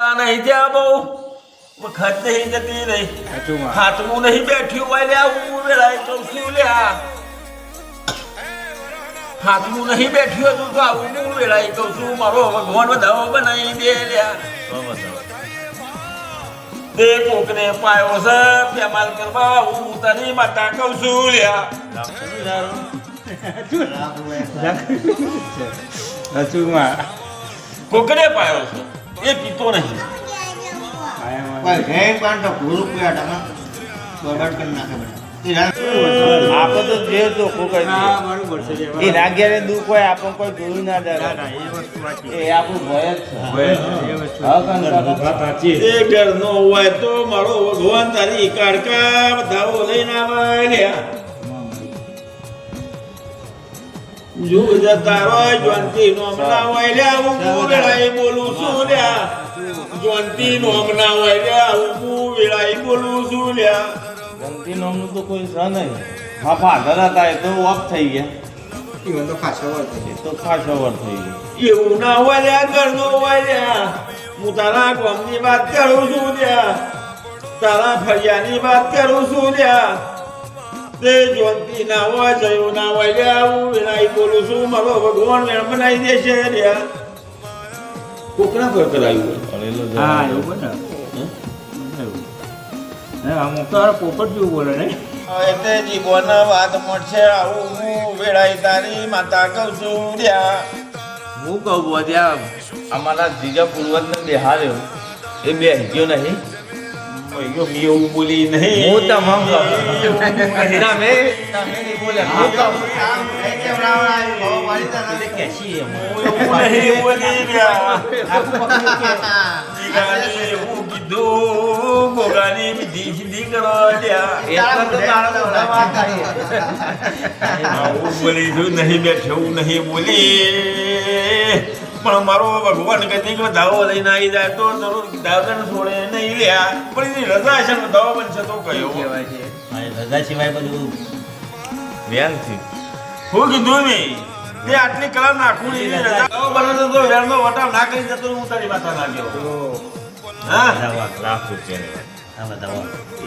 નહીં ત્યાં બહુ. વખત નહીં જતી રહી. હાથમું નહીં બેઠ્યું હોય લ્યા હું વેળાએ છું લ્યા હાથમું નહીં બેઠ્યું હતું તો આવું હું વેળાએ કહું છું મારો ભગવાન વધાવો બનાવી દે લ્યા. તે કોકને પાયો છે પેમાલ કરવા હું તારી માતા કહું છું લ્યા. કોકને પાયો છે? એ પીતો નહીં. કરી જે એ દુઃખ હોય આપણને કોઈ જોયું ના ના, એ વસ્તુ સાચી. એ આપણું ભય જ છે. એ ઘરનો હોય તો મારો ભગવાન તારી કાડકા બધાઓ લઈને આવે લ્યા જો બધા તારો જોનતી નો હમણાં હોય લ્યા હું હું વેળાએ બોલું છું લ્યા જોનતી નો હમણાં હોય લ્યા હું હું વેળાએ બોલું છું લ્યા ગમતી નોમનું તો કોઈ નહીં હા ફાધર હતા એ તો ઓફ થઈ ગયા. એવું ના ઘરનો હોય લ્યા હું તારા ગામની વાત કરું છું લ્યા તારા ફળિયાની વાત કરું છું લ્યા તે જોનતી ના હોય જયું ના હોય લ્યા હું વિનાઈ બોલું છું મારો ભગવાન મેળ બનાવી દેશે લ્યા કોકના પર કરાયું. હા. એવું બને. હે, અમુક તો પોપટ જેવું બોલે ને એટલે જીવન વાત મળશે આવું હું વેળાઈ તારી માતા કહું છું ત્યાં હું કહું ત્યાં અમારા જીજા પૂર્વજને બેહાર્યો એ બે ગયો નહીં નહીં. એવું નહીં બોલી એવું પણ મારો ભગવાન કહેતી કે દાવો લઈને આવી જાય તો જરૂર દાદાને છોડે નહીં લ્યા. પણ એની રજા છે ને દાવો બનશે તો કયો. કહેવાય છે? રજા સિવાય બધું વ્યાનથી. હું કીધું નહીં તે આટલી કલા નાખું એની રજા. દાવો બને તો તો વટા વટાવ ના કરી જતો હું તારી માથા ના ગયો હા? લાખ રૂપિયાની. આ બતાવો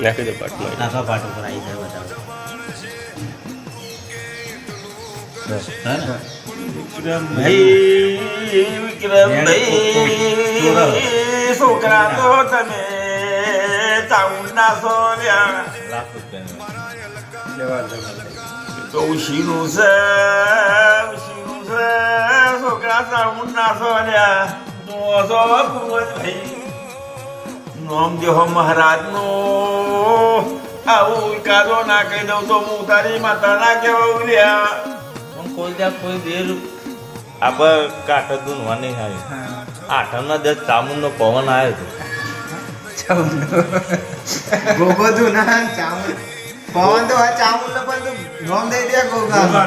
નાખી દે પાટલો. નાખો પાટ ઉપર આવી જાય બતાવો હા ને? ભાઈ વિક્રમભાઈ છોકરા તો તમે ચાઉંડા સોર્યા ઉશીનું છે ઉશીનું છે છોકરા ચાઉંડા સોર્યા દોસો પૂર્વજ નોમ દેહો મહારાજનો આવું કાદો ના કહી દઉં તો હું તારી માતા ના કહેવા ઉલ્યા પણ કોઈ ત્યાં કોઈ દેર આપણે કાંઠે તું નહીં આવી. હા. આઠમના દસ ચામુંડનો પવન આવ્યો હતો ગોગોધું ના ચામુંડ. પવન તો આ ચામુંડ પણ તું નોમ દઈ દે ગોગા.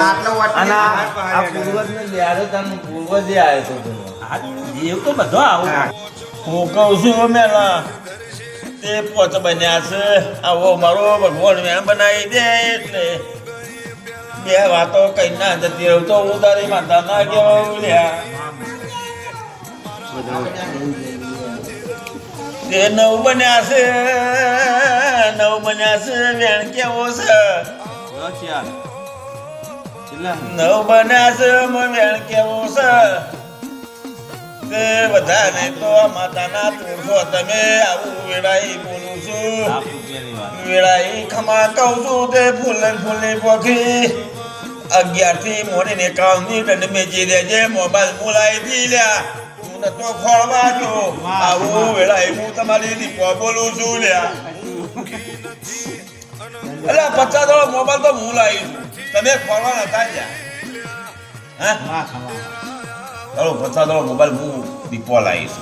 આટલો અને આ આ પૂર્વજને બેહાડ્યો તારનો પૂર્વજે આવ્યો હતો ધૂનવા. આ તો બધો આવું. હું. કહું છું મેલા. તે પોત બન્યા છે. આવો મારો ભગવાન મેં બનાવી દે એટલે બે વાતો કઈ ના જતી રહું તો હું તારી માતા ના કહેવા ઉલ્યા તે નવ બન્યા છે નવ બન્યા છે વેણ કેવો છે? નવ બન્યા છે વેણ કેવો છે? તે બધાને તો આ માતાના તુળસો તમે આવું વેળાઈ બોલું છું. વેળાઈ ખમા કહું છું તે ફૂલ ફૂલની પોખી. અગિયારથી મોડીને કામની દંડ મેચી દેજે મોબાઈલ બોલાવી દી લ્યા. તું તો ખોળવા જો આવું વેળાઈ હું તમારી દીપો બોલું છું લ્યા. અલા પચાસ ડોલર મોબાઈલ તો હું લાવી છું તમે ખોળવા નતા લ્યા. હા? હા ખમા ચાલો મોબાઈલ હું દીપવા લાવીશ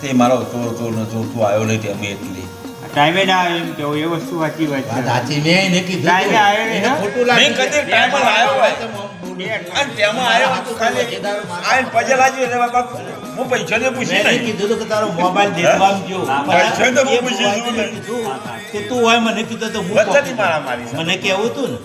તે મારો ચોર ચોર નો ચોર તું આવ્યો નહીં અમે એટલે ટાઈમે ના આવ્યો એમ કેવું એ વસ્તુ સાચી વાત છે. સાચી મેં એને કીધું ટાઈમે આવ્યો નહીં, ખોટું લાગે. નહીં કદી ટાઈમે આવ્યો હોય. અને તેમાં આવ્યો તો ખાલી આઈને પજે લાજી એટલે બાપ હું પૈસાને પૂછી નહીં. કીધું કે તારો મોબાઈલ દેખવા જો પૈસા તો હું પૂછી છું કે તું હોય મને કીધું તો હું. મને કેવું તું ને?